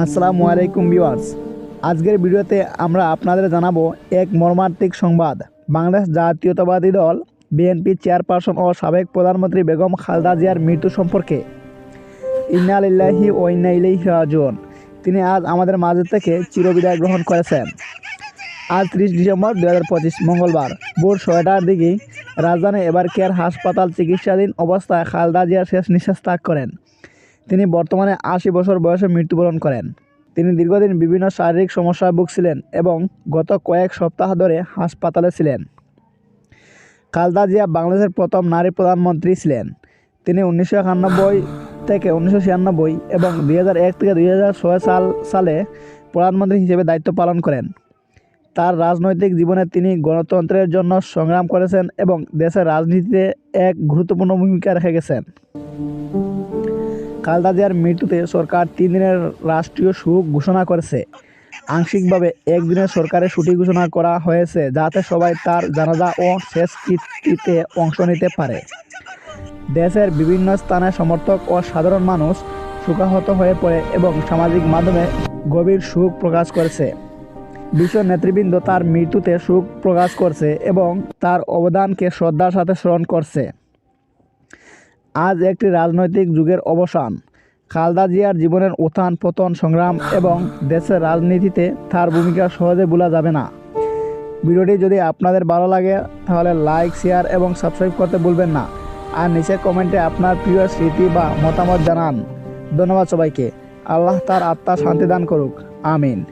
আসসালামু আলাইকুম ভিউয়ার্স। আজকের ভিডিওতে আমরা আপনাদের জানাব এক মর্মান্তিক সংবাদ। বাংলাদেশ জাতীয়তাবাদী দল, বিএনপি চেয়ারপারসন ও সাবেক প্রধানমন্ত্রী বেগম খালেদা জিয়ার মৃত্যু সম্পর্কে ইন্না লিল্লাহি ও ইন্না ইলাইহি তিনি আজ আমাদের মাঝে থেকে চিরবিদায় গ্রহণ করেছেন। আজ ত্রিশ ডিসেম্বর দু হাজার পঁচিশ, মঙ্গলবার, ভোর ছয়টার দিকে রাজধানী এবার কেয়ার হাসপাতাল চিকিৎসাধীন অবস্থায় খালেদা জিয়া শেষ নিঃশ্বাস ত্যাগ করেন। তিনি বর্তমানে আশি বছর বয়সে মৃত্যুবরণ করেন। তিনি দীর্ঘদিন বিভিন্ন শারীরিক সমস্যায় ভুগছিলেন এবং গত কয়েক সপ্তাহ ধরে হাসপাতালে ছিলেন। খালেদা জিয়া বাংলাদেশের প্রথম নারী প্রধানমন্ত্রী ছিলেন। তিনি উনিশশো একানব্বই থেকে উনিশশো ছিয়ানব্বই এবং দুই এক থেকে দুই হাজার ছয় সাল, সালে প্রধানমন্ত্রী হিসেবে দায়িত্ব পালন করেন। তার রাজনৈতিক জীবনে তিনি গণতন্ত্রের জন্য সংগ্রাম করেছেন এবং দেশের রাজনীতিতে এক গুরুত্বপূর্ণ ভূমিকা রেখে গেছেন। খালেদা জিয়ার মৃত্যুতে সরকার তিন দিনের রাষ্ট্রীয় শোক ঘোষণা করেছে। আংশিকভাবে একদিনের সরকারের ছুটি ঘোষণা করা হয়েছে যাতে সবাই তার জানাজা ও শেষকৃত্যে অংশ নিতে পারে। দেশের বিভিন্ন স্থানে সমর্থক ও সাধারণ মানুষ শোকাহত হয়ে পড়ে এবং সামাজিক মাধ্যমে গভীর শোক প্রকাশ করেছে। বিশ্ব নেতৃবৃন্দ তার মৃত্যুতে শোক প্রকাশ করছে এবং তার অবদানকে শ্রদ্ধার সাথে স্মরণ করছে। আজ একটি রাজনৈতিক যুগের অবসান। খালদা জিয়ার জীবনের উত্থান, পতন, সংগ্রাম এবং দেশের রাজনীতিতে তার ভূমিকা সহজে ভোলা যাবে না। ভিডিওটি যদি আপনাদের ভালো লাগে, তাহলে লাইক, শেয়ার এবং সাবস্ক্রাইব করতে ভুলবেন না। আর নিচে কমেন্টে আপনার প্রিয় স্মৃতি বা মতামত জানান। ধন্যবাদ সবাইকে। আল্লাহ তার আত্মা শান্তি দান করুক। আমিন।